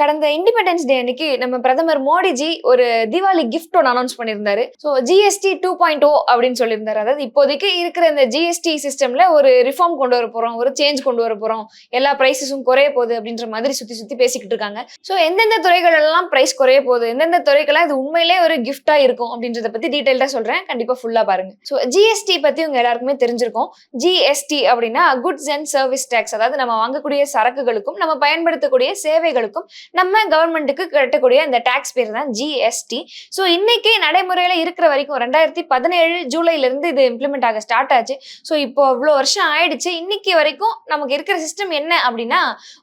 கடந்த independence day அன்னைக்கு நம்ம பிரதமர் மோடிஜி ஒரு தீபாவளி கிஃப்ட் ஒன்று அனௌன்ஸ் பண்ணியிருந்தாரு. So GST two point O அப்படின்னு சொல்லியிருந்தாரு. அதாவது இப்போதைக்கு இருக்கிற இந்த ஜிஎஸ்டி சிஸ்டம்ல ஒரு ரிஃபார்ம் கொண்டு வர போறோம் ஒரு சேஞ்ச் கொண்டு வர போறோம். எல்லா ப்ரைஸஸும் குறைய போகுது அப்படின்ற மாதிரி சுத்தி சுத்தி பேசிக்கிட்டு இருக்காங்க. ஸோ எந்தெந்த துறைகள் எல்லாம் பிரைஸ் குறைய போகுது எந்தெந்த துறைகள்லாம் இது உண்மையிலே ஒரு கிஃப்டா இருக்கும் அப்படின்றத பத்தி டீடைல்டா சொல்றேன். கண்டிப்பா ஃபுல்லா பாருங்க. ஸோ ஜிஎஸ்டி பத்தி உங்க எல்லாருக்குமே தெரிஞ்சிருக்கும். ஜிஎஸ்டி அப்படின்னா குட்ஸ் அண்ட் சர்வீஸ் டேக்ஸ் அதாவது நம்ம வாங்கக்கூடிய சரக்குகளுக்கும் நம்ம பயன்படுத்தக்கூடிய சேவைகளுக்கும் நம்ம கவர்மெண்ட்டுக்கு கட்டக்கூடிய இந்த டாக்ஸ் பேர் தான் ஜிஎஸ்டி ஸோ இன்னைக்கு நடைமுறையில் இருக்கிற வரைக்கும் ரெண்டாயிரத்தி பதினேழு ஜூலைலேருந்து இது இம்ப்ளிமெண்ட் ஆக ஸ்டார்ட் ஆச்சு. ஸோ இப்போ அவ்வளோ வருஷம் ஆயிடுச்சு. இன்னைக்கு வரைக்கும் நமக்கு இருக்கிற சிஸ்டம் என்ன அப்படின்னா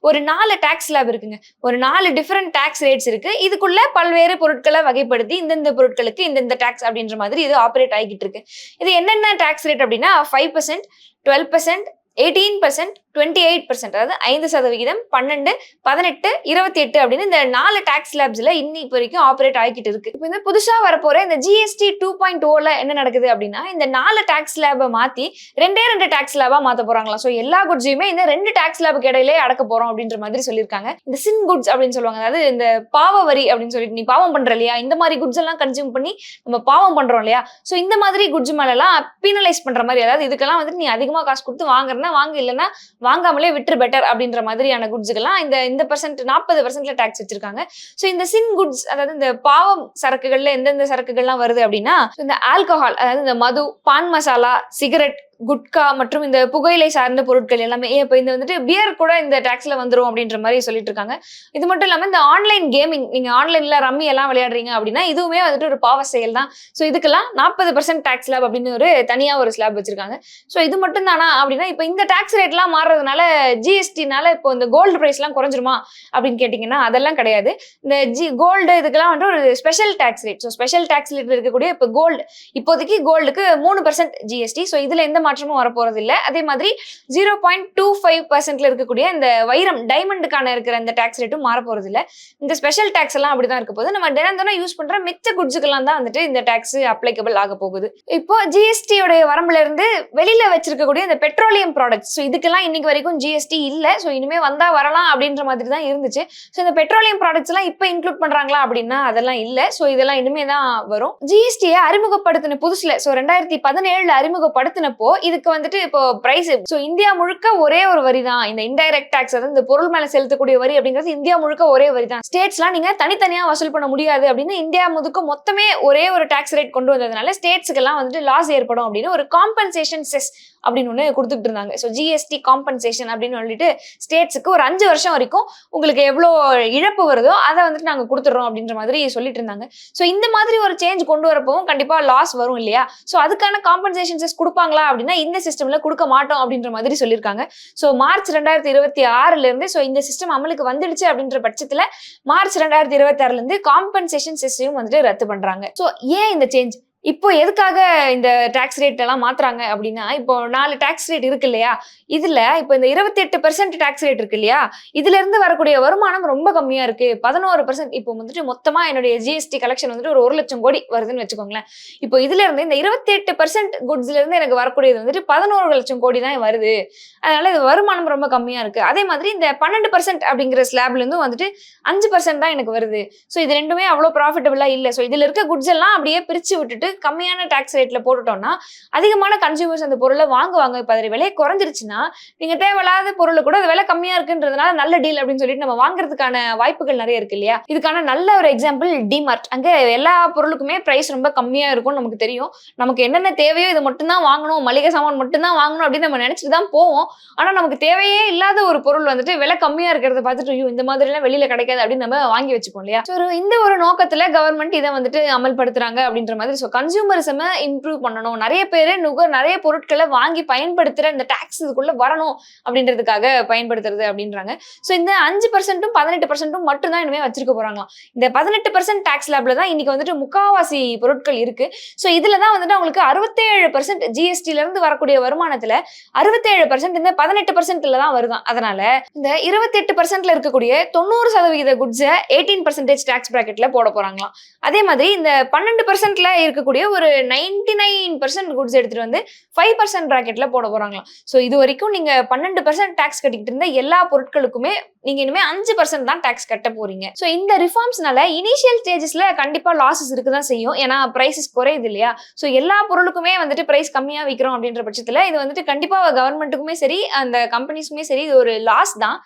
ஒரு நாலு டாக்ஸ் லேப் இருக்குங்க. ஒரு நாலு டிஃப்ரெண்ட் டாக்ஸ் ரேட்ஸ் இருக்கு. இதுக்குள்ள பல்வேறு பொருட்களை வகைப்படுத்தி இந்தந்த பொருட்களுக்கு இந்தந்த டாக்ஸ் அப்படின்ற மாதிரி இது ஆப்ரேட் ஆகிட்டு இருக்கு. இது என்னென்ன டாக்ஸ் ரேட் அப்படின்னா five percent twelve percent eighteen percent twenty eight percent அதாவது ஐந்து சதவிகிதம் பன்னெண்டு பதினெட்டு இருபத்தி எட்டு அப்படின்னு இந்த நாலு டாக்ஸ் லேப்ஸ்ல இன்னைக்கு வரைக்கும் ஆப்ரேட் ஆகிட்டு இருக்கு. இப்போ இந்த புதுசாக வரப்போற இந்த ஜிஎஸ்டி டூ பாயிண்ட் ஓல என்ன நடக்குது அப்படின்னா இந்த நாலு டாக்ஸ் லேபை மாத்தி ரெண்டே ரெண்டு டாக்ஸ் லேபா மாத்த போறாங்களா ஸோ எல்லா குட்ஸையுமே இந்த ரெண்டு டாக்ஸ் லேபுக்கு இடையிலே அடக்க போறோம் அப்படின்ற மாதிரி சொல்லியிருக்காங்க. இந்த சின் குட்ஸ் அப்படின்னு சொல்லுவாங்க. அதாவது இந்த பாவ வரி அப்படின்னு சொல்லிட்டு நீ பாவம் பண்ற இல்லையா? இந்த மாதிரி குட்ஸ் எல்லாம் கன்சியூம் பண்ணி நம்ம பாவம் பண்றோம் இல்லையா? ஸோ இந்த மாதிரி குட்ஸ் மேலெல்லாம் பீனலைஸ் பண்ற மாதிரி அதாவது இதுக்கெல்லாம் வந்துட்டு நீ அதிகமா காசு கொடுத்து வாங்குறனா வாங்க இல்லைன்னா வாங்காமலே விட்டு பெட்டர் அப்படின்ற மாதிரியான குட்ஸுக்கெல்லாம் இந்த இந்த பர்சன்ட் நாற்பது பர்சன்ட்ல டாக்ஸ் வச்சிருக்காங்க. ஸோ இந்த சின் குட்ஸ் அதாவது இந்த பாவம் சரக்குகள்ல எந்தெந்த சரக்குகள்லாம் வருது அப்படின்னா இந்த ஆல்கஹால் அதாவது இந்த மது பான் மசாலா சிகரெட் குட்கா மற்றும் இந்த புகையிலை சார்ந்த பொருட்கள் எல்லாமே. இப்போ இந்த வந்துட்டு பியர் கூட இந்த டாக்ஸ்ல வந்துரும் அப்படின்ற மாதிரி சொல்லிட்டு இருக்காங்க. இது மட்டும் இல்லாமல் இந்த ஆன்லைன் கேமிங் நீங்க ஆன்லைன்ல ரம்மி எல்லாம் விளையாடுறீங்க அப்படின்னா இதுவுமே வந்துட்டு ஒரு பாவ செயல் தான். ஸோ இதுக்கெல்லாம் நாற்பது பர்சன்ட் டாக்ஸ் ஸ்லாப் அப்படின்னு ஒரு தனியா ஒரு ஸ்லாப் வச்சிருக்காங்க. ஸோ இது மட்டும் தானா அப்படின்னா இப்போ இந்த டாக்ஸ் ரேட்லாம் மாறுறதுனால ஜிஎஸ்டினால இப்போ இந்த கோல்டு ப்ரைஸ்லாம் குறைஞ்சிருமா அப்படின்னு கேட்டீங்கன்னா அதெல்லாம் கிடையாது. இந்த ஜி கோல்டு இதுக்கெல்லாம் வந்துட்டு ஒரு special tax rate so special tax rate இருக்கக்கூடிய இப்போ கோல்டு இப்போதைக்கு கோல்டுக்கு மூணு பர்சன்ட் ஜிஎஸ்டி ஸோ இதுல எந்த மாற்றமும் வரப்போறது இல்லை அதே மாதிரி ஜீரோ பாயிண்ட் டூ ஃபைவ் பர்சன்ட்ல இருக்கக்கூடிய இந்த வைரம் டைமண்டுக்கான இருக்கிற இந்த டாக்ஸ் ரேட்டும் மாற போறது இல்லை இந்த ஸ்பெஷல் டாக்ஸ் எல்லாம் அப்படிதான் இருக்க போகுது. நம்ம தினம் தினம் யூஸ் பண்ற மிச்ச குட்ஸுக்கெல்லாம் தான் வந்துட்டு இந்த டாக்ஸ் அப்ளைக்கபிள் ஆக போகுது. இப்போ ஜிஎஸ்டியோட வரம்புல இருந்து வெளியில வச்சிருக்கக்கூடிய இந்த பெட்ரோலியம் ப்ராடக்ட்ஸ் ஸோ இதுக்கெல்லாம் இன்னைக்கு வரைக்கும் ஜிஎஸ்டி இல்லை. ஸோ இனிமே வந்தா வரலாம் அப்படின்ற மாதிரி தான் இருந்துச்சு. ஸோ இந்த பெட்ரோலியம் ப்ராடக்ட்ஸ் எல்லாம் இப்போ இன்க்ளூட் பண்றாங்களா அப்படின்னா அதெல்லாம் இல்லை. ஸோ இதெல்லாம் இனிமே தான் வரும். ஜிஎஸ்டியை அறிமுகப்படுத்தின புதுசுல ஸோ ரெண்டாயிரத்தி பதினேழுல அறிமுகப்படுத்தினப்போ இதுக்கு வந்துட்டு இப்போ பிரைஸ் ஸோ இந்தியா முழுக்க ஒரே ஒரு வரி தான் இந்த இன்டைரக்ட் டாக்ஸ் அதாவது இந்த பொருள் மேல செலுத்தக்கூடிய வரி அப்படிங்கிறது இந்தியா முழுக்க ஒரே வரி தான் ஸ்டேட்ஸ்லாம் நீங்க தனித்தனியா வசூல் பண்ண முடியாது அப்படின்னு இந்தியா முழுக்க மொத்தமே ஒரே ஒரு டாக்ஸ் ரேட் கொண்டு வந்ததுனால ஸ்டேட்ஸுக்கெல்லாம் வந்துட்டு லாஸ் ஏற்படும் அப்படின்னு ஒரு காம்பன்சேஷன் செஸ் அப்படின்னு ஒன்று கொடுத்துட்டு இருந்தாங்க. ஸோ ஜிஎஸ்டி காம்பன்சேஷன் அப்படின்னு சொல்லிட்டு ஸ்டேட்ஸுக்கு ஒரு அஞ்சு வருஷம் வரைக்கும் உங்களுக்கு எவ்வளோ இழப்பு வருதோ அதை வந்துட்டு நாங்கள் கொடுத்துட்றோம் அப்படின்ற மாதிரி சொல்லிட்டு இருந்தாங்க. ஸோ இந்த மாதிரி ஒரு சேஞ்ச் கொண்டு வரப்பவும் கண்டிப்பாக லாஸ் வரும் இல்லையா? ஸோ அதுக்கான காம்பன்சேஷன் செஸ் கொடுப்பாங்களா அப்படின்னு இந்த சிஸ்டம்ல கொடுக்க மாட்டோம் அப்படின்ற மாதிரி சொல்லியிருக்காங்க. ஸோ மார்ச் ரெண்டாயிரத்தி இருபத்தி ஆறுல இருந்து ஸோ இந்த சிஸ்டம் அமலுக்கு வந்துடுச்சு அப்படின்ற பட்சத்துல மார்ச் ரெண்டாயிரத்தி இருபத்தி ஆறுல இருந்து காம்பன்சேஷன் சிஸ்டம் வந்துட்டு ரத்து பண்றாங்க. ஸோ ஏன் இந்த சேஞ்ச் இப்போ எதுக்காக இந்த டாக்ஸ் ரேட் எல்லாம் மாத்துறாங்க அப்படின்னா இப்போ நாலு டாக்ஸ் ரேட் இருக்கு இல்லையா? இதுல இப்போ இந்த இருபத்தி எட்டு பெர்சென்ட் டாக்ஸ் ரேட் இருக்கு இல்லையா? இதுல இருந்து வரக்கூடிய வருமானம் ரொம்ப கம்மியா இருக்கு. பதினோரு பெர்சென்ட் இப்போ வந்துட்டு மொத்தமா என்னுடைய ஜிஎஸ்டி கலெக்ஷன் வந்துட்டு ஒரு ஒரு லட்சம் கோடி வருதுன்னு வச்சுக்கோங்களேன். இப்போ இதுல இருந்து இந்த இருபத்தி எட்டு பெர்சென்ட் குட்ஸ்ல இருந்து எனக்கு வரக்கூடியது வந்துட்டு பதினோரு லட்சம் கோடி தான் வருது. அதனால இது வருமானம் ரொம்ப கம்மியா இருக்கு. அதே மாதிரி இந்த பன்னெண்டு பர்சன்ட் அப்படிங்கிற ஸ்லாப்ல இருந்தும் வந்துட்டு அஞ்சு பர்சன்ட் தான் எனக்கு வருது. ஸோ இது ரெண்டுமே அவ்வளோ ப்ராஃபிட்டபிளா இல்லை. ஸோ இதுல இருக்க குட்ஸ் எல்லாம் அப்படியே பிரிச்சு விட்டுட்டு கம்மியான டாக்ஸ் ரேட்ல போட்டுட்டோம்னா அதிகமான கன்சியூமர்ஸ் அந்த பொருளை வாங்குவாங்க. இப்போ அதில் விலை குறைஞ்சிருச்சுன்னா நீங்க தேவையில்லாத பொருள் கூட அது விலை கம்மியா இருக்குன்றதுனால நல்ல டீல் அப்படின்னு சொல்லிட்டு நம்ம வாங்குறதுக்கான வாய்ப்புகள் நிறைய இருக்கு இல்லையா? இதுக்கான நல்ல ஒரு எக்ஸாம்பிள் டிமார்ட் அங்க எல்லா பொருளுக்குமே பிரைஸ் ரொம்ப கம்மியா இருக்கும்னு நமக்கு தெரியும். நமக்கு என்னென்ன தேவையோ இது மட்டும்தான் வாங்கணும். மளிகை சாமான் மட்டும்தான் வாங்கணும் அப்படின்னு நம்ம நினைச்சிட்டு தான் போவோம். ஆனா நமக்கு தேவையே இல்லாத ஒரு பொருள் வந்துட்டு விலை கம்மியா இருக்கிறத பார்த்துட்டு ஐயோ இந்த மாதிரி எல்லாம் வெளியில கிடைக்காது அப்படின்னு நம்ம வாங்கி வச்சுப்போம் இல்லையா? ஒரு இந்த ஒரு நோக்கத்துல கவர்மெண்ட் இதை வந்துட்டு அமல்படுத்துறாங்க அப்படின்ற மாதிரி ஸோ கன்சியூமரிசமை இம்ப்ரூவ் பண்ணணும். நிறைய பேர் நுகர் நிறைய பொருட்களை வாங்கி பயன்படுத்துற இந்த டாக்ஸ் இதுக்குள்ள வரணும் அப்படின்றதுக்காக பயன்படுத்துறது அப்படின்றாங்க. ஸோ இந்த அஞ்சு பர்சன்ட்டும் பதினெட்டு பர்சன்ட்டும் மட்டும் தான் வச்சிருக்க போறாங்களாம். இந்த பதினெட்டு பர்சன்ட் டாக்ஸ் லேபில் தான் இன்னைக்கு வந்துட்டு முக்காவாசி பொருட்கள் இருக்கு. ஸோ இதுல தான் வந்துட்டு அவங்களுக்கு அறுபத்தேழு பர்சன்ட் ஜிஎஸ்டில இருந்து வரக்கூடிய வருமானத்துல அறுபத்தேழு பர்சன்ட் இந்த பதினெட்டு பர்சன்ட்ல தான் வருதான். அதனால இந்த இருபத்தெட்டு பர்சன்ட்ல இருக்கக்கூடிய தொண்ணூறு சதவிகித குட்ஸை எயிட்டீன் பர்சன்டேஜ் டாக்ஸ் பிராக்கெட்ல போட போறாங்களாம். அதே மாதிரி இந்த பன்னெண்டு பர்சன்ட்ல இருக்க இருக்கக்கூடிய ஒரு நைன்டி நைன் பர்சன்ட் குட்ஸ் எடுத்துட்டு வந்து ஃபைவ் பர்சன்ட் ராக்கெட்ல போட போறாங்களாம். ஸோ இது வரைக்கும் நீங்க பன்னெண்டு பர்சன்ட் டேக்ஸ் கட்டிக்கிட்டு இருந்த எல்லா பொருட்களுக்குமே நீங்க இனிமே அஞ்சு பர்சன்ட் தான் டேக்ஸ் கட்ட போறீங்க. ஸோ இந்த ரிஃபார்ம்ஸ்னால இனிஷியல் ஸ்டேஜஸ்ல கண்டிப்பா லாசஸ் இருக்க தான் செய்யும். ஏன்னா பிரைசஸ் குறையுது இல்லையா? ஸோ எல்லா பொருளுக்குமே வந்துட்டு பிரைஸ் கம்மியா விற்கிறோம் அப்படின்ற பட்சத்துல இது வந்துட்டு கண்டிப்பா கவர்மெண்ட்டுக்குமே சரி அந்த கம்பெனிஸ்க்குமே சரி இது ஒரு லாஸ் தான்.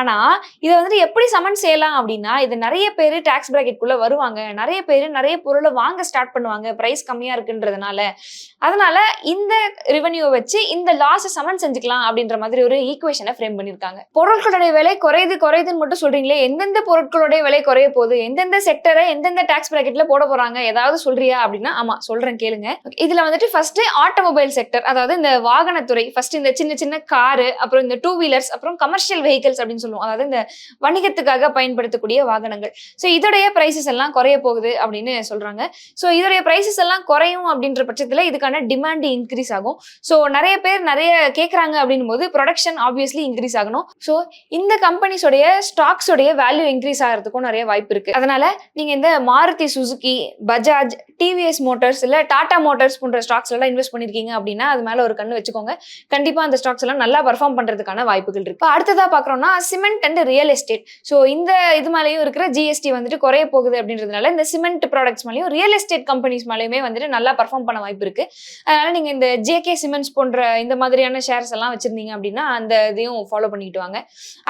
ஆனா இதை வந்துட்டு எப்படி சமன் செய்யலாம் அப்படின்னா இது நிறைய பேர் டேக்ஸ் குள்ள வருவாங்க. நிறைய பேர் நிறைய பொருளை வாங்க ஸ்டார்ட் பண்ணுவாங்க. பிரைஸ் கம்மியா இருக்குன்றதுனால. அதனால இந்த ரெவன்யூ வச்சு இந்த லாஸை சமன் செஞ்சுக்கலாம் அப்படின்ற மாதிரி ஒரு ஈக்குவேஷனை ஃப்ரேம் பண்ணியிருக்காங்க பொருட்களுடைய விலை குறை குறையுது குறையுதுன்னு மட்டும் சொல்றீங்களே எந்தெந்த பொருட்களுடைய விலை குறைய போகுது? எந்தெந்த செக்டரை எந்தெந்த டாக்ஸ் பிராக்கெட்ல போட போறாங்க? ஏதாவது சொல்றியா அப்படின்னா ஆமா சொல்றேன் கேளுங்க. இதுல வந்துட்டு ஃபர்ஸ்ட் ஆட்டோமொபைல் செக்டர் அதாவது இந்த வாகனத்துறை ஃபர்ஸ்ட் இந்த சின்ன சின்ன காரு அப்புறம் இந்த டூ வீலர்ஸ் அப்புறம் கமர்ஷியல் வெஹிக்கிள்ஸ் அப்படின்னு சொல்லுவோம். அதாவது இந்த வணிகத்துக்காக பயன்படுத்தக்கூடிய வாகனங்கள். ஸோ இதோடைய பிரைசஸ் எல்லாம் குறைய போகுது அப்படின்னு சொல்றாங்க. ஸோ இதோடைய பிரைசஸ் எல்லாம் குறையும் அப்படின்ற பட்சத்தில் இதுக்கான டிமாண்ட் இன்க்ரீஸ் ஆகும். ஸோ நிறைய பேர் நிறைய கேட்குறாங்க அப்படின்னும் போது ப்ரொடக்ஷன் ஆப்வியஸ்லி இன்க்ரீஸ் ஆகணும். ஸோ இந்த கம்பெனிஸோடைய ஸ்டாக்ஸோடைய வேல்யூ இன்க்ரீஸ் ஆகிறதுக்கும் நிறைய வாய்ப்பு இருக்கு. அதனால நீங்க இந்த மாருதி சுசுகி பஜாஜ் டிவிஎஸ் மோட்டார்ஸ் இல்ல டாடா மோட்டார்ஸ் போன்ற ஸ்டாக்ஸ் எல்லாம் இன்வெஸ்ட் பண்ணிருக்கீங்க அப்படின்னா அது மேல ஒரு கண்ணு வச்சுக்கோங்க. கண்டிப்பா அந்த ஸ்டாக்ஸ் எல்லாம் நல்லா பர்ஃபார்ம் பண்றதுக்கான வாய்ப்புகள் இருக்கு. அடுத்ததா பாக்குறோம்னா cement and real estate. So இந்த இது மேலேயும் இருக்கிற ஜிஎஸ்டி வந்துட்டு குறைய போகுது அப்படின்றதுனால இந்த சிமெண்ட் ப்ராடக்ட்ஸ் மேலேயும் ரியல் எஸ்டேட் கம்பெனிஸ் மேலேயுமே வந்துட்டு நல்லா பர்ஃபார்ம் பண்ண வாய்ப்பு இருக்கு. அதனால நீங்க இந்த ஜேகே சிமெண்ட்ஸ் போன்ற இந்த மாதிரியான ஷேர்ஸ் எல்லாம் வச்சிருந்தீங்க அப்படின்னா அந்த இதையும் ஃபாலோ பண்ணிக்கிட்டு வாங்க.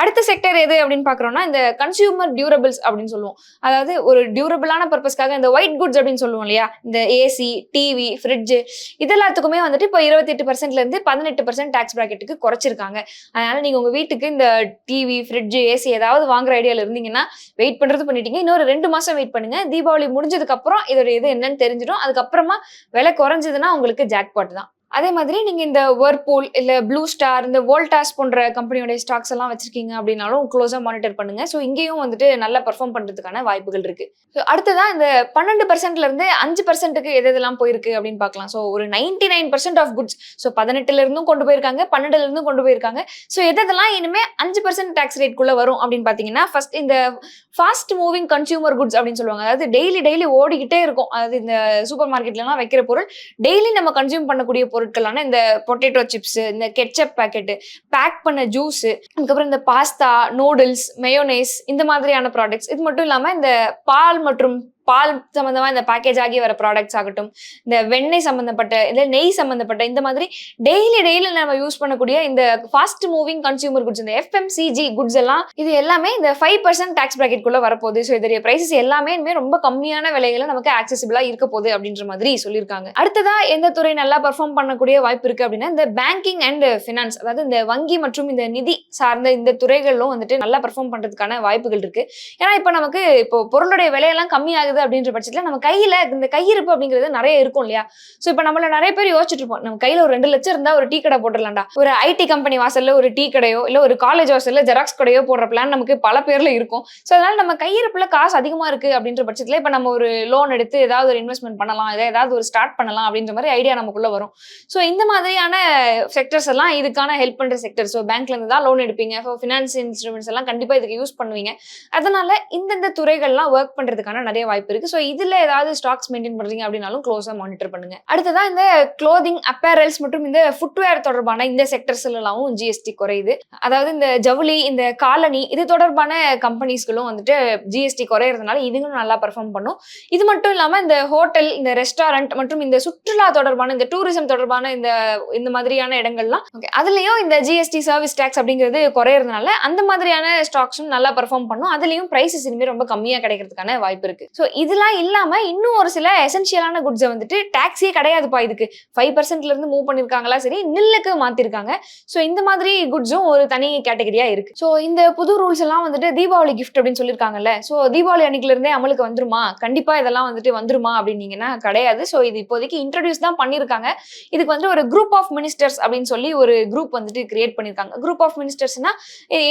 அடுத்த செக்டர் எது அப்படின்னு பாக்குறோம்னா இந்த கன்சியூமர் டியூரபிள்ஸ் அப்படின்னு சொல்லுவோம். அதாவது ஒரு டியூரபிளான பர்பஸ்க்காக இந்த ஒயிட் குட்ஸ் அப்படின்னு சொல்லுவோம் இல்லையா? இந்த ஏசி டிவி ஃப்ரிட்ஜ் இது எல்லாத்துக்குமே வந்துட்டு இப்போ இருபத்தெட்டு பர்சன்ட்ல இருந்து பதினெட்டு பர்சன்ட் டேக்ஸ் ப்ராக்கெட்டுக்கு குறைச்சிருக்காங்க. அதனால நீங்க உங்க வீட்டுக்கு இந்த டிவி ஃப்ரிட்ஜ் ஏசி ஏதாவது வாங்குற ஐடியால இருந்தீங்கன்னா வெயிட் பண்றது பண்ணிட்டீங்க. இன்னொரு ரெண்டு மாசம் வெயிட் பண்ணுங்க. தீபாவளி முடிஞ்சதுக்கு அப்புறம் இதோட இது என்னன்னு தெரிஞ்சிடும். அதுக்கப்புறமா விலை குறைஞ்சதுன்னா உங்களுக்கு ஜாக்பாட் தான். அதே மாதிரி நீங்க இந்த வேர்பூல் இல்ல ப்ளூ ஸ்டார் இந்த வோல்டாஸ் போன்ற கம்பெனியோட ஸ்டாக்ஸ் எல்லாம் வச்சிருக்கீங்க அப்படின்னாலும் க்ளோஸா மானிட்டர் பண்ணுங்க. ஸோ இங்கேயும் வந்துட்டு நல்லா பெர்ஃபார்ம் பண்றதுக்கான வாய்ப்புகள் இருக்கு. ஸோ அடுத்ததான் இந்த பன்னெண்டு பர்சன்ட்ல இருந்து அஞ்சு பர்சன்ட்டுக்கு எது எதெல்லாம் போயிருக்கு அப்படின்னு பார்க்கலாம். ஸோ ஒரு ninety nine percent of goods so பதினெட்டுல இருந்தும் கொண்டு போயிருக்காங்க பன்னெண்டுல இருந்தும் கொண்டு போயிருக்காங்க. ஸோ எதெல்லாம் இனிமே அஞ்சு பர்சன்ட் டேக்ஸ் ரேட்குள்ள வரும் அப்படின்னு பாத்தீங்கன்னா ஃபர்ஸ்ட் இந்த ஃபாஸ்ட் மூவிங் கன்சியூமர் குட்ஸ் அப்படின்னு சொல்லுவாங்க. அதாவது டெய்லி டெய்லி ஓடிக்கிட்டே இருக்கும். அதாவது இந்த சூப்பர் மார்க்கெட்லாம் வைக்கிற பொருள் டெய்லி நம்ம கன்சியூம் பண்ணக்கூடிய பொருட்களான இந்த பொட்டேட்டோ சிப்ஸ் இந்த கெச்சப் பாக்கெட்டு பேக் பண்ண ஜூஸ் அதுக்கப்புறம் இந்த பாஸ்தா நூடுல்ஸ் மெயோனேஸ் இந்த மாதிரியான ப்ராடக்ட்ஸ் இது மட்டும் இல்லாமல் இந்த பால் மற்றும் பால் சம்பந்தமா இந்த பேக்கேஜ் ஆகி வர ப்ராடக்ட்ஸ் ஆகட்டும் இந்த வெண்ணெய் சம்பந்தப்பட்ட இந்த நெய் சம்பந்தப்பட்ட இந்த மாதிரி டெய்லி டெய்லி நம்ம யூஸ் பண்ணக்கூடிய இந்த ஃபாஸ்ட் மூவிங் கன்சியூமர் குட்ஸ் இந்த எஃப்எம்சிஜி குட்ஸ் எல்லாம் இது எல்லாமே இந்த ஃபைவ் பர்சன்ட் டேக்ஸ் குள்ள வரப்போகுது. ஸோ இதோடைய பிரைசஸ் எல்லாமே ரொம்ப கம்மியான விலையில நமக்கு ஆக்சசிபிளா இருக்க போகுது அப்படின்ற மாதிரி சொல்லியிருக்காங்க. அடுத்ததா எந்த துறை நல்லா பர்ஃபார்ம் பண்ணக்கூடிய வாய்ப்பு இருக்கு அப்படின்னா இந்த பேங்கிங் அண்ட் ஃபினான்ஸ் அதாவது இந்த வங்கி மற்றும் இந்த நிதி சார்ந்த இந்த துறைகளிலும் வந்துட்டு நல்லா பெர்ஃபார்ம் பண்றதுக்கான வாய்ப்புகள் இருக்கு. ஏன்னா இப்போ நமக்கு இப்போ பொருளுடைய விலையெல்லாம் கம்மியாகுது அப்படின்ற பட்சத்தில் நம்ம கையில இந்த கையிருப்பு அப்படிங்கிறது நிறைய இருக்கும் இல்லையா? ஸோ இப்போ நம்மள நிறைய பேர் யோசிச்சுட்டு இருப்போம் நம்ம கையில ஒரு ரெண்டு லட்சம் இருந்தா ஒரு டீ கடை போட்டுடலாம்டா. ஒரு ஐடி கம்பெனி வாசல்ல ஒரு டீ கடையோ இல்ல ஒரு காலேஜ் வாசல்ல ஜெராக்ஸ் கடையோ போடுற பிளான் நமக்கு பல பேர்ல இருக்கும். ஸோ அதனால நம்ம கையிருப்புல காசு அதிகமா இருக்கு அப்படின்ற பட்சத்துல இப்போ நம்ம ஒரு லோன் எடுத்து ஏதாவது ஒரு இன்வெஸ்ட்மெண்ட் பண்ணலாம் இதை ஏதாவது ஒரு ஸ்டார்ட் பண்ணலாம் அப்படின்ற மாதிரி ஐடியா நமக்குள்ள வரும். ஸோ இந்த மாதிரியான செக்டர்ஸ் எல்லாம் இதுக்கான ஹெல்ப் பண்ற செக்டர் ஸோ பேங்க்ல இருந்து தான் லோன் எடுப்பீங்க. ஸோ ஃபினான்ஸ் இன்ஸ்ட்ருமெண்ட்ஸ் எல்லாம் கண்டிப்பா இதுக்கு யூஸ் பண்ணுவீங்க. அதனால இந்தந்த துறைகள்லாம் ஒர்க் பண்றதுக்கான நிறைய வாய்ப்பு இருக்கு. ஸோ இதுல ஏதாவது ஸ்டாக்ஸ் மெயின்டைன் பண்றீங்க அப்படின்னாலும் க்ளோஸா மானிட்டர் பண்ணுங்க. அடுத்ததான் இந்த க்ளோதிங் அப்பேரல்ஸ் மற்றும் இந்த ஃபுட்வேர் தொடர்பான இந்த செக்டர்ஸ்லாம் ஜிஎஸ்டி குறையுது. அதாவது இந்த ஜவுளி இந்த காலனி இது தொடர்பான கம்பெனிஸ்களும் வந்துட்டு ஜிஎஸ்டி குறையறதுனால இதுங்களும் நல்லா பெர்ஃபார்ம் பண்ணும். இது மட்டும் இல்லாம இந்த ஹோட்டல் இந்த ரெஸ்டாரண்ட் மற்றும் இந்த சுற்றுலா தொடர்பான இந்த டூரிசம் தொடர்பான இந்த இந்த மாதிரியான இடங்கள்லாம் ஓகே அதுலயும் இந்த ஜிஎஸ்டி சர்வீஸ் டேக்ஸ் அப்படிங்கிறது குறையறதுனால அந்த மாதிரியான ஸ்டாக்ஸும் நல்லா பெர்ஃபார்ம் பண்ணும். அதுலயும் ப்ரைஸஸ் இனிமே ரொம்ப கம்மியா கிடைக்கிறதுக்கான வாய்ப்பு இருக்கு. ஸோ இதெல்லாம் இல்லாம இன்னும் ஒரு சில எசென்ஷியலான குட்ஸை வந்துட்டு டாக்ஸியே கிடையாதுப்பா இதுக்கு. ஃபைவ் பர்சன்ட்ல இருந்து மூவ் பண்ணிருக்காங்களா? சரி நில்லுக்கு மாத்திருக்காங்க. ஸோ இந்த மாதிரி குட்ஸும் ஒரு தனி கேட்டகரியா இருக்கு. ஸோ இந்த புது ரூல்ஸ் எல்லாம் வந்துட்டு தீபாவளி கிஃப்ட் அப்படின்னு சொல்லியிருக்காங்கல்ல ஸோ தீபாவளி அன்னைக்குல இருந்தே அமலுக்கு வந்துருமா? கண்டிப்பா இதெல்லாம் வந்துட்டு வந்துருமா அப்படின்னீங்கன்னா கிடையாது. ஸோ இது இப்போதைக்கு இன்ட்ரடியூஸ் தான் பண்ணியிருக்காங்க இதுக்கு வந்து ஒரு குரூப் ஆஃப் மினிஸ்டர்ஸ் அப்படின்னு சொல்லி ஒரு குரூப் வந்துட்டு கிரியேட் பண்ணியிருக்காங்க குரூப் ஆஃப் மினிஸ்டர்ஸ்னா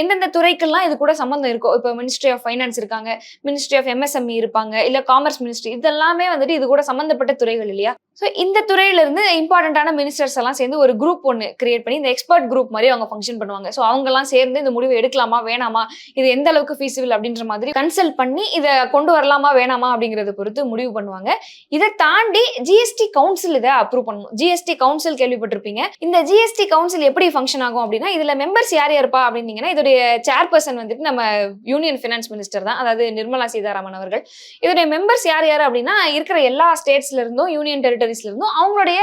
எந்தெந்த துறைக்கெல்லாம் இது கூட சம்மந்தம் இருக்கும் இப்போ மினிஸ்ட்ரி ஆஃப் ஃபைனான்ஸ் இருக்காங்க. மினிஸ்ட்ரி ஆஃப் எம்எஸ்எம்இ இருப்பாங்க. இல்லை காமர்ஸ் மினிஸ்ட்ரி இதெல்லாமே வந்துட்டு இது கூட சம்பந்தப்பட்ட துறைகள் இல்லையா? ஸோ இந்த துறையிலிருந்து இருந்து மினிஸ்டர்ஸ் எல்லாம் சேர்ந்து ஒரு குரூப் ஒன்று கிரியேட் பண்ணி இந்த எக்ஸ்பர்ட் குரூப் மாதிரி அவங்க ஃபங்க்ஷன் பண்ணுவாங்க. ஸோ அவங்கெல்லாம் சேர்ந்து இந்த முடிவு எடுக்கலாமா வேணாமா இது எந்த அளவுக்கு ஃபீஸிபிள் அப்படின்ற மாதிரி கன்சல்ட் பண்ணி இதை கொண்டு வரலாமா வேணாமா அப்படிங்கறத பொறுத்து முடிவு பண்ணுவாங்க. இதை தாண்டி ஜிஎஸ்டி கவுன்சில் இதை அப்ரூவ் பண்ணணும். ஜிஎஸ்டி கவுன்சில் கேள்விப்பட்டிருப்பீங்க. இந்த ஜிஎஸ்டி கவுன்சில் எப்படி ஃபங்க்ஷன் ஆகும் அப்படின்னா இதில் மெம்பர்ஸ் யார் யாருப்பா அப்படின்னீங்கன்னா இதோடைய சேர்பர்சன் வந்துட்டு நம்ம யூனியன் ஃபினான்ஸ் மினிஸ்டர் தான் அதாவது நிர்மலா சீதாராமன் அவர்கள். இதோடைய மெம்பர்ஸ் யார் யார் அப்படின்னா இருக்கிற எல்லா ஸ்டேட்ஸ்ல இருந்தும் யூனியன் செக்ரட்டரிஸ்ல இருந்தும் அவங்களுடைய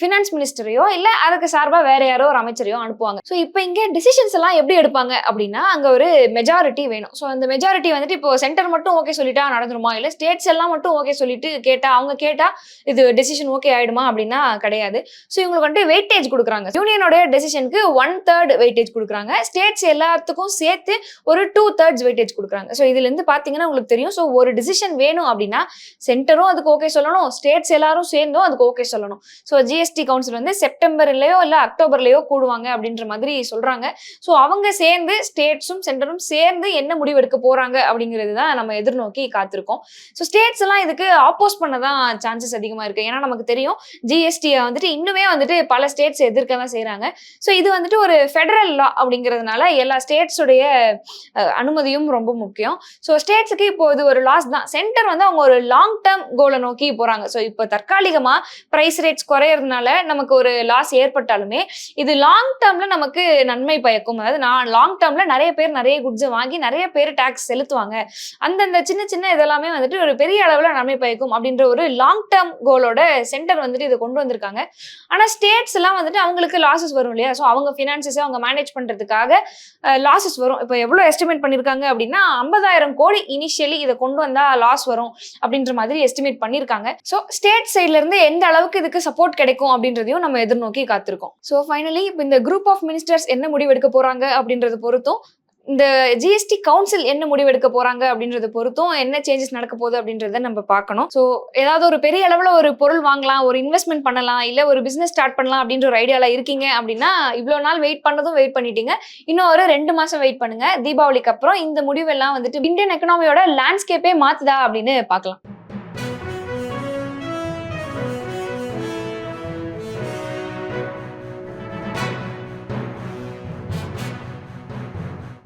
ஃபினான்ஸ் மினிஸ்டரையோ இல்ல அதுக்கு சார்பா வேற யாரோ ஒரு அமைச்சரையோ அனுப்புவாங்க. ஸோ இப்போ இங்க டிசிஷன்ஸ் எல்லாம் எப்படி எடுப்பாங்க அப்படின்னா அங்க ஒரு மெஜாரிட்டி வேணும். ஸோ அந்த மெஜாரிட்டி வந்துட்டு இப்போ சென்டர் மட்டும் ஓகே சொல்லிட்டா நடந்துருமா? இல்ல ஸ்டேட்ஸ் எல்லாம் மட்டும் ஓகே சொல்லிட்டு கேட்டா அவங்க கேட்டா இது டெசிஷன் ஓகே ஆயிடுமா அப்படின்னா கிடையாது. ஸோ இவங்களுக்கு வந்துட்டு வெயிட்டேஜ் கொடுக்குறாங்க. யூனியனோட டெசிஷனுக்கு ஒன் தேர்ட் வெயிட்டேஜ் கொடுக்குறாங்க. ஸ்டேட்ஸ் எல்லாத்துக்கும் சேர்த்து ஒரு டூ தேர்ட்ஸ் வெயிட்டேஜ் கொடுக்குறாங்க. ஸோ இதுல இருந்து பாத்தீங்கன்னா உங்களுக்கு தெரியும். ஸோ ஒரு டிசிஷன் வேணும் அப்படின்னா சென்டரும் அதுக்கு ஓகே சொல்லணும். ஸ்டேட்ஸ் எல்லாரும் சேர்ந்தும் அதுக்கு ஓகே சொல்லணும். ஸோ ஜிஎஸ்டி கவுன்சில் வந்து செப்டம்பர்லயோ இல்ல அக்டோபர்லயோ கூடுவாங்க அப்படின்ற மாதிரி சொல்றாங்க. ஸோ அவங்க சேர்ந்து ஸ்டேட்ஸும் சென்டரும் சேர்ந்து என்ன முடிவு எடுக்க போறாங்க அப்படிங்கிறது தான் நம்ம எதிர்நோக்கி காத்திருக்கோம். ஸோ ஸ்டேட்ஸ் எல்லாம் இதுக்கு ஆப்போஸ் பண்ண தான் சான்சஸ் அதிகமா இருக்கு. ஏன்னா நமக்கு தெரியும் ஜிஎஸ்டியை வந்துட்டு இன்னுமே வந்துட்டு பல ஸ்டேட்ஸ் எதிர்க்க தான் செய்றாங்க. ஸோ இது வந்துட்டு ஒரு ஃபெடரல் லா அப்படிங்கிறதுனால எல்லா ஸ்டேட்ஸுடைய அனுமதியும் ரொம்ப முக்கியம். ஸோ ஸ்டேட்ஸுக்கு இப்போ இது ஒரு லாஸ் தான். சென்டர் வந்து அவங்க ஒரு லாங் டேர்ம் கோலை நோக்கி போறாங்க. ஸோ இப்போ மூலமா பிரைஸ் ரேட்ஸ் குறையறதுனால நமக்கு ஒரு லாஸ் ஏற்பட்டாலுமே இது லாங் டேர்ம்ல நமக்கு நன்மை பயக்கும். அதாவது நான் லாங் டேர்ம்ல நிறைய பேர் நிறைய குட்ஸை வாங்கி நிறைய பேர் டாக்ஸ் செலுத்துவாங்க. அந்தந்த சின்ன சின்ன இதெல்லாமே வந்துட்டு ஒரு பெரிய அளவுல நன்மை பயக்கும் அப்படின்ற ஒரு லாங் டேர்ம் கோலோட சென்டர் வந்துட்டு இதை கொண்டு வந்திருக்காங்க. ஆனா ஸ்டேட்ஸ் எல்லாம் வந்துட்டு அவங்களுக்கு லாசஸ் வரும் இல்லையா? ஸோ அவங்க ஃபினான்சஸை அவங்க மேனேஜ் பண்றதுக்காக லாசஸ் வரும். இப்போ எவ்வளோ எஸ்டிமேட் பண்ணியிருக்காங்க அப்படின்னா ஐம்பதாயிரம் கோடி இனிஷியலி இதை கொண்டு வந்தா லாஸ் வரும் அப்படின்ற மாதிரி எஸ்டிமேட் பண்ணியிருக்காங்க ஸோ ஸ்டேட் சைட்ல இருந்து எந்த அளவுக்கு இதுக்கு சப்போர்ட் கிடைக்கும் அப்படின்றதையும் நம்ம எதிர்நோக்கி காத்திருக்கோம். ஸோ ஃபைனலி இப்போ இந்த குரூப் ஆஃப் மினிஸ்டர்ஸ் என்ன முடிவு எடுக்க போறாங்க அப்படின்றத பொறுத்தும் இந்த ஜிஎஸ்டி கவுன்சில் என்ன முடிவெடுக்க போறாங்க அப்படின்றத பொறுத்தும் என்ன சேஞ்சஸ் நடக்க போகுது அப்படின்றத நம்ம பார்க்கணும். ஸோ ஏதாவது ஒரு பெரிய அளவில் ஒரு பொருள் வாங்கலாம் ஒரு இன்வெஸ்ட்மெண்ட் பண்ணலாம் இல்லை ஒரு பிஸ்னஸ் ஸ்டார்ட் பண்ணலாம் அப்படின்ற ஒரு ஐடியாவில் இருக்கீங்க அப்படின்னா இவ்வளோ நாள் வெயிட் பண்ணதும் வெயிட் பண்ணிட்டீங்க. இன்னும் ஒரு ரெண்டு மாதம் வெயிட் பண்ணுங்க. தீபாவளிக்கு அப்புறம் இந்த முடிவெல்லாம் வந்துட்டு இந்தியன் எக்கனாமியோட லேண்ட்ஸ்கேப்பே மாத்துதா அப்படின்னு பார்க்கலாம்.